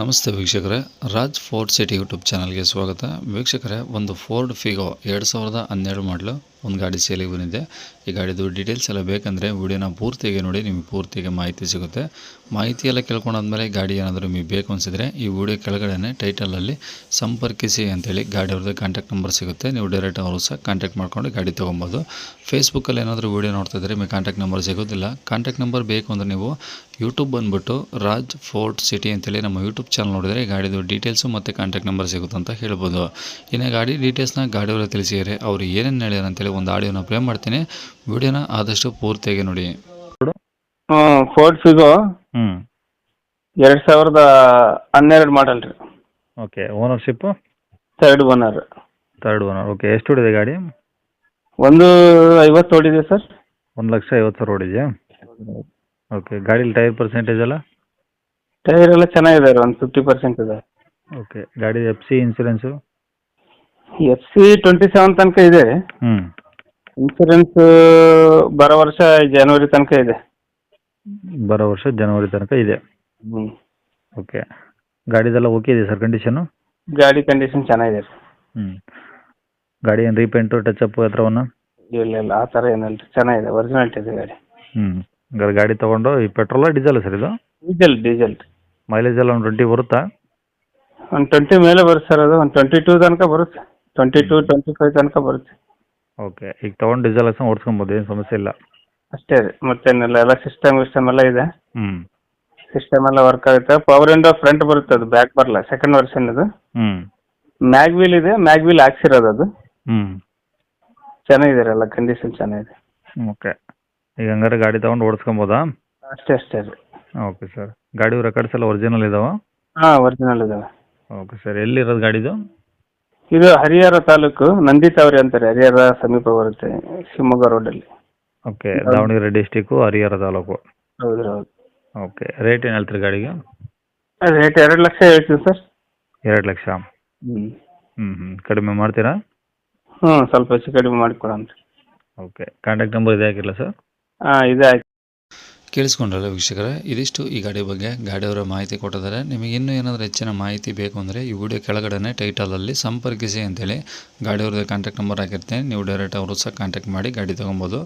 ನಮಸ್ತೆ ವೀಕ್ಷಕರೇ, Raj Ford city YouTube ಚಾನಲ್ಗೆ ಸ್ವಾಗತ. ವೀಕ್ಷಕರೇ, ಒಂದು ಫೋರ್ಡ್ ಫಿಗೋ ಎರಡು ಸಾವಿರದ ಹನ್ನೆರಡು ಮಾಡಲು ಒಂದು ಗಾಡಿ ಸೇಲಿಗೆ ಬಂದಿದೆ. ಈ ಗಾಡಿದು ಡೀಟೇಲ್ಸ್ ಎಲ್ಲ ಬೇಕಂದರೆ ವಿಡಿಯೋನ ಪೂರ್ತಿಗೆ ನೋಡಿ, ನಿಮಗೆ ಪೂರ್ತಿಗೆ ಮಾಹಿತಿ ಸಿಗುತ್ತೆ. ಮಾಹಿತಿ ಎಲ್ಲ ಕೇಳ್ಕೊಂಡಾದ್ಮೇಲೆ ಗಾಡಿ ಏನಾದರೂ ನಿಮಗೆ ಬೇಕು ಅನಿಸಿದ್ರೆ ಈ ವಿಡಿಯೋ ಕೆಳಗಡೆ ಟೈಟಲಲ್ಲಿ ಸಂಪರ್ಕಿಸಿ ಅಂತೇಳಿ ಗಾಡಿ ಅವ್ರದ್ದು ಕಾಂಟ್ಯಾಕ್ಟ್ ನಂಬರ್ ಸಿಗುತ್ತೆ. ನೀವು ಡೈರೆಕ್ಟ್ ಅವರು ಸಹ ಕಾಂಟ್ಯಾಕ್ಟ್ ಮಾಡ್ಕೊಂಡು ಗಾಡಿ ತೊಗೊಬೋದು. ಫೇಸ್ಬುಕ್ಕಲ್ಲಿ ಏನಾದರೂ ವೀಡಿಯೋ ನೋಡ್ತಾ ಇದ್ದರೆ ನಿಮಗೆ ಕಾಂಟ್ಯಾಕ್ಟ್ ನಂಬರ್ ಸಿಗೋದಿಲ್ಲ. ಕಾಂಟ್ಯಾಕ್ಟ್ ನಂಬರ್ ಬೇಕು ಅಂದರೆ ನೀವು ಯೂಟ್ಯೂಬ್ ಬಂದುಬಿಟ್ಟು ರಾಜ್ ಫೋರ್ಟ್ ಸಿಟಿ ಅಂತೇಳಿ ನಮ್ಮ ಯೂಟ್ಯೂಬ್ ಚಾನಲ್ ನೋಡಿದರೆ ಗಾಡಿದು ಡೀಟೇಲ್ಸು ಮತ್ತು ಕಾಂಟ್ಯಾಕ್ಟ್ ನಂಬರ್ ಸಿಗುತ್ತೆ ಅಂತ ಹೇಳ್ಬೋದು. ಇನ್ನು ಗಾಡಿ ಡೀಟೇಲ್ಸ್ನ ಗಾಡಿಯವರು ತಿಳಿಸಿದರೆ ಅವರು ಏನೇನು ಹೇಳ್ಯಾರ ಅಂತೇಳಿ ಒಂದು ಆಡಿಯೋನ ಪ್ಲೇ ಮಾಡ್ತೀನಿ. ವಿಡಿಯೋನ ಆದಷ್ಟು ಪೂರ್ತಿಯಾಗಿ ನೋಡಿ. ಫೋರ್ಡ್ ಫಿಗೋ ಹ್ಞೂ ಎರಡು ಸಾವಿರದ ಹನ್ನೆರಡು ಮಾಡಲ್ ರೀ. Okay ownership third owner third owner okay ಎಷ್ಟು ಹೊಡಿದೆ ಗಾಡಿ? ಒಂದು ಐವತ್ತು ಓಡಿದೆ ಸರ್ ಒಂದು ಲಕ್ಷ ಐವತ್ತು ಸಾವಿರ ಹೊಡಿದೆಯಾ ಓಕೆ ಗಾಡೀಲಿ ಟೈರ್ ಪರ್ಸೆಂಟೇಜ್ ಎಲ್ಲ? ಟೈರ್ ಎಲ್ಲ ಚೆನ್ನಾಗಿದೆ ಒಂದು ಫಿಫ್ಟಿ ಪರ್ಸೆಂಟ್ ಇದೆ. ಓಕೆ ಗಾಡಿ F C insurance F C twenty seven ತನಕ ಇದೆ. ಹ್ಞೂ ಇನ್ಸೂರೆನ್ಸ್ ಬರೋ ವರ್ಷ ಜನವರಿ ತನಕ ಇದೆ. ಬರೋ ವರ್ಷ ಜನವರಿ ತನಕ ಇದೆ. ಹ್ಞೂ ಓಕೆ ಗಾಡಿದೆಲ್ಲ ಓಕೆ ಇದೆ ಸರ್ ಕಂಡೀಷನು ಗಾಡಿ ಕಂಡೀಷನ್ ಚೆನ್ನಾಗಿದೆ ರೀ ಹ್ಞೂ ಗಾಡಿ ಏನು ರೀಪೇಂಟು ಟಚಪ್ಪು ಹತ್ರವನ್ನ? ಇಲ್ಲ ಇಲ್ಲ ಆ ಥರ ಏನಿಲ್ಲ ರೀ ಚೆನ್ನಾಗಿದೆ ಒರಿಜಿನಾಲಿಟಿ ಇದೆ ಗಾಡಿ. ಹ್ಮ್. ಗಾಡಿ ತೊಗೊಂಡು ಈ ಪೆಟ್ರೋಲ ಡೀಸೆಲ್ ಸರ್ ಇದು? ಡೀಸೆಲ್ ಡೀಸೆಲ್ ಮೈಲೇಜ್ ಎಲ್ಲ ಒಂದು ಟ್ವೆಂಟಿ ಬರುತ್ತಾ? ಒಂದು ಟ್ವೆಂಟಿ ಮೇಲೆ ಬರುತ್ತೆ ಸರ್ ಅದು. ಒಂದು ಟ್ವೆಂಟಿ ಟೂ ತನಕ ಬರುತ್ತೆ. ಟ್ವೆಂಟಿ ಟೂ ಟ್ವೆಂಟಿ ಫೈವ್ ತನಕ ಬರುತ್ತೆ. ಓಕೆ ಈಗ ತೊಗೊಂಡು ಡೀಸೆಲ್ ಹಾಕ್ಸ್ಕೊಂಡು ಓಡಿಸ್ಕೊಬೋದು ಏನು ಸಮಸ್ಯೆ ಇಲ್ಲ. ಅಷ್ಟೇ ರೀ ಮತ್ತೇನಿಲ್ಲ ಎಲ್ಲ ಸಿಸ್ಟಮ್ ವಿಸ್ಟಮ್ ಎಲ್ಲ ಇದೆ. ಹ್ಞೂ ಸಿಸ್ಟಮ್ ಎಲ್ಲ ವರ್ಕ್ ಆಗುತ್ತೆ. ಪವರ್ ವಿಂಡೋ ಫ್ರಂಟ್ ಬರುತ್ತೆ ಅದು ಬ್ಯಾಕ್ ಬರಲ್ಲ ಸೆಕೆಂಡ್ ವರ್ಷನ್ ಇದು. ಹ್ಞೂ ಮ್ಯಾಗ್ ವೀಲ್ ಇದೆ ಮ್ಯಾಗ್ ವೀಲ್ ಹಾಕ್ಸಿರೋದು ಅದು. ಹ್ಞೂ ಚೆನ್ನಾಗಿದೆ ಎಲ್ಲ ಕಂಡೀಷನ್ ಚೆನ್ನಾಗಿದೆ. ಓಕೆ ಈಗ ಹಂಗಾರೆ ಗಾಡಿ ತೊಗೊಂಡು ಓಡಿಸ್ಕೊಬೋದಾ? ಅಷ್ಟೇ ಅಷ್ಟೇ ರೀ. ಓಕೆ ಸರ್ ಗಾಡಿ ರೆಕಾರ್ಡ್ಸ್ ಎಲ್ಲ ಒರಿಜಿನಲ್ ಇದಾವ? ಹಾಂ ಒರಿಜಿನಲ್ ಇದಾವೆ. ಓಕೆ ಸರ್ ಎಲ್ಲಿರೋದು ಗಾಡಿದು? ಇದು ಹರಿಹರ ತಾಲೂಕು ನಂದಿತಾವರಿ ಅಂತಾರೆ ಹರಿಹರ ಸಮೀಪ ಬರುತ್ತೆ ಶಿವಮೊಗ್ಗ ಅಲ್ಲಿ. Okay Davanagere district Harihara taluk. ಹೌದು ಹೌದು. ಓಕೆ ರೇಟ್ ಏನು ಹೇಳ್ತೀರಿ ಗಾಡಿಗೆ? ರೇಟ್ ಎರಡು ಲಕ್ಷ ಹೇಳ್ತೀನಿ ಸರ್. ಎರಡು ಲಕ್ಷ. ಹ್ಞೂ ಹ್ಞೂ ಹ್ಞೂ ಕಡಿಮೆ ಮಾಡ್ತೀರಾ? ಹ್ಞೂ ಸ್ವಲ್ಪ ಹೆಚ್ಚು ಕಡಿಮೆ ಮಾಡಿಕೊಡೋಣ ಓಕೆ ಕಾಂಟ್ಯಾಕ್ಟ್ ನಂಬರ್ ಇದೆ ಹಾಕಿಲ್ಲ ಸರ್? ಹಾಂ ಇದೆ ಕೇಳಿಸ್ಕೊಂಡ್ರಲ್ಲ ವೀಕ್ಷಕರ? ಇದಿಷ್ಟು ಈ ಗಾಡಿ ಬಗ್ಗೆ ಗಾಡಿಯವರ ಮಾಹಿತಿ ಕೊಟ್ಟಿದ್ದಾರೆ. ನಿಮಗೆ ಇನ್ನೂ ಏನಾದರೂ ಹೆಚ್ಚಿನ ಮಾಹಿತಿ ಬೇಕು ಅಂದರೆ ಈ ವಿಡಿಯೋ ಕೆಳಗಡೆ ಟೈಟಲಲ್ಲಿ ಸಂಪರ್ಕಿಸಿ ಅಂತೇಳಿ ಗಾಡಿಯವ್ರದ್ದು ಕಾಂಟ್ಯಾಕ್ಟ್ ನಂಬರ್ ಹಾಕಿರ್ತೀನಿ. ನೀವು ಡೈರೆಕ್ಟ್ ಅವರು ಸಹ ಕಾಂಟ್ಯಾಕ್ಟ್ ಮಾಡಿ ಗಾಡಿ ತೊಗೊಬೋದು.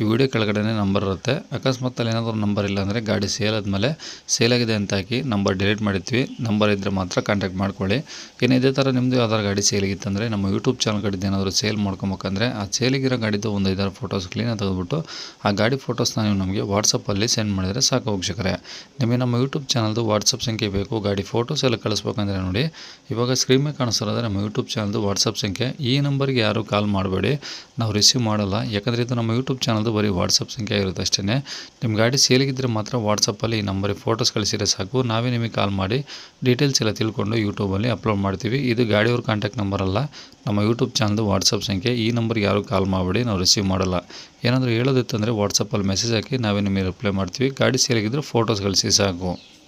ಈ ವಿಡಿಯೋ ಕೆಳಗಡೆ ನಂಬರ್ ಇರುತ್ತೆ. ಅಕಸ್ಮಾತಲ್ಲಿ ಏನಾದರೂ ನಂಬರ್ ಇಲ್ಲ ಅಂದರೆ ಗಾಡಿ ಸೇಲ್ ಆದಮೇಲೆ ಸೇಲ್ ಆಗಿದೆ ಅಂತ ಹಾಕಿ ನಂಬರ್ ಡಿಲೀಟ್ ಮಾಡಿರ್ತೀವಿ. ನಂಬರ್ ಇದ್ದರೆ ಮಾತ್ರ ಕಾಂಟ್ಯಾಕ್ಟ್ ಮಾಡ್ಕೊಳ್ಳಿ. ಇನ್ನು ಇದೇ ಥರ ನಿಮ್ಮದು ಯಾವ್ದಾರು ಗಾಡಿ ಸೇಲಿಗಿತ್ತಂದರೆ ನಮ್ಮ ಯೂಟ್ಯೂಬ್ ಚಾನಲ್ ಕಡೆದು ಏನಾದರೂ ಸೇಲ್ ಮಾಡ್ಕೊಬೇಕಂದ್ರೆ ಆ ಸೇಲಿಗಿರೋ ಗಾಡಿದು ಒಂದು ಐದಾರು ಫೋಟೋಸ್ ಕ್ಲೀನಾಗಿ ತೆಗೆದುಬಿಟ್ಟು ಆ ಗಾಡಿ ಫೋಟೋಸ್ನ ನೀವು ನಮಗೆ ವಾಟ್ಸಪ್ಪಲ್ಲಿ ಸೆಂಡ್ ಮಾಡಿದರೆ ಸಾಕು ವೀಕ್ಷಕರೇ. ನಿಮಗೆ ನಮ್ಮ ಯೂಟ್ಯೂಬ್ ಚಾನಲ್ದು ವಾಟ್ಸಪ್ ಸಂಖ್ಯೆ ಬೇಕು, ಗಾಡಿ ಫೋಟೋಸ್ ಎಲ್ಲ ಕಳಿಸ್ಬೇಕಂದ್ರೆ ನೋಡಿ. ಇವಾಗ ಸ್ಕ್ರೀನ್ ಮೇಲೆ ನಮ್ಮ ಯೂಟ್ಯೂಬ್ ಚಾನಲ್ದು ವಾಟ್ಸಪ್ ಸಂಖ್ಯೆ. ಈ ನಂಬರ್ಗೆ ಯಾರೂ ಕಾಲ್ ಮಾಡಬೇಡಿ. ನಾವು ರಿಸೀವ್ ಮಾಡಲ್ಲ. ಯಾಕಂದರೆ ಇದು ನಮ್ಮ ಯೂಟ್ಯೂಬ್ ಚಾನಲ್ದು ಬರೀ ವಾಟ್ಸಪ್ ಸಂಖ್ಯೆ ಇರುತ್ತೆ ಅಷ್ಟೇ ನಿಮ್ಮ ಗಾಡಿ ಸೇಲಿಗಿದ್ದರೆ ಮಾತ್ರ ವಾಟ್ಸಪ್ಪಲ್ಲಿ ಈ ನಂಬರಿಗೆ ಫೋಟೋಸ್ ಕಳಿಸಿದರೆ ಸಾಕು. ನಾವೇ ನಿಮಗೆ ಕಾಲ್ ಮಾಡಿ ಡೀಟೇಲ್ಸ್ ಎಲ್ಲ ತಿಳ್ಕೊಂಡು ಯೂಟ್ಯೂಬಲ್ಲಿ ಅಪ್ಲೋಡ್ ಮಾಡ್ತೀವಿ. ಇದು ಗಾಡಿಯವ್ರ ಕಾಂಟ್ಯಾಕ್ಟ್ ನಂಬರ್ ಅಲ್ಲ. ನಮ್ಮ ಯೂಟ್ಯೂಬ್ ಚಾನಲ್ದು ವಾಟ್ಸಪ್ ಸಂಖ್ಯೆ. ಈ ನಂಬರ್ಗೆ ಯಾರು ಕಾಲ್ ಮಾಡಬೇಡಿ. ನಾವು ರಿಸೀವ್ ಮಾಡಲ್ಲ. ಏನಾದರೂ ಹೇಳೋದಿತ್ತಂದರೆ ವಾಟ್ಸಪ್ಪಲ್ಲಿ ಮೆಸೇಜ್ ಹಾಕಿ ನಾವೇ ನಿಮಗೆ ರಿಪ್ಲೈ ಮಾಡ್ತೀವಿ. ಗಾಡಿ ಸೇಲಾಗಿದ್ದರೆ ಫೋಟೋಸ್ ಕಳಿಸಿ ಸಾಕು.